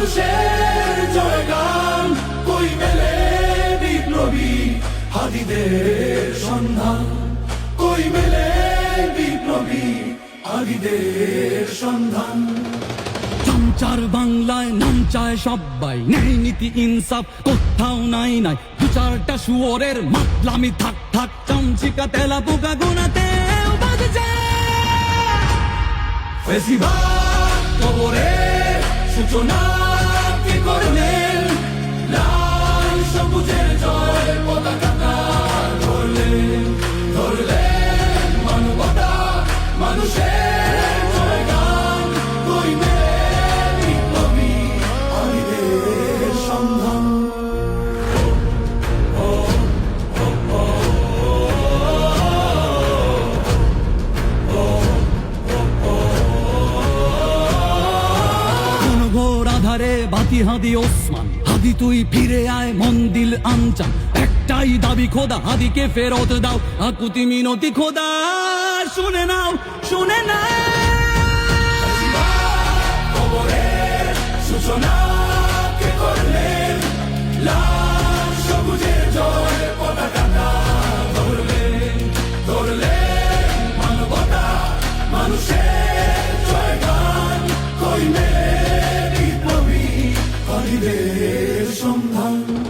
মানুষের জয়গান কই মেলে বিপ্লবী হাদিদের সন্ধান কই মেলে বিপ্লবী হাদিদের সন্ধান। চামচার বাংলায় নাম চায় সবাই ন্যায় নীতি ইনসাফ কোথাও নাই নাই। দু চারটা শুয়োরের মাতলামি থাক থাক চামচিকা তেলা পোকা গোনাতে ফেসিবাদ কবরে সূচনা। আধারে বাতি হাদি ওসমান। হাদি তুই ফিরে আয় মন্দিল আনচান। একটাই দাবি খোদা, হাদিকে ফেরত দাও। আকুতি মিনতি খোদা, শুনে নাও শুনে নাও। সন্ধান।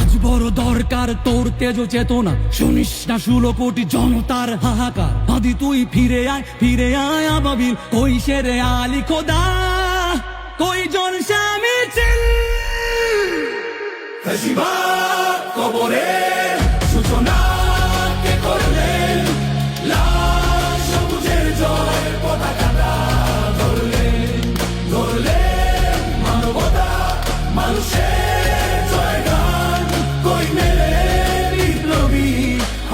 আজ বড় দরকার তোর তেজ চেতনা। শুনিস না ষোলো কোটি জনতার হাহাকার। আদি তুই ফিরে আয় ফিরে আয় আবাবিল। কই সেরে আলি খোদা। কই জন স্বামী চিল কবরে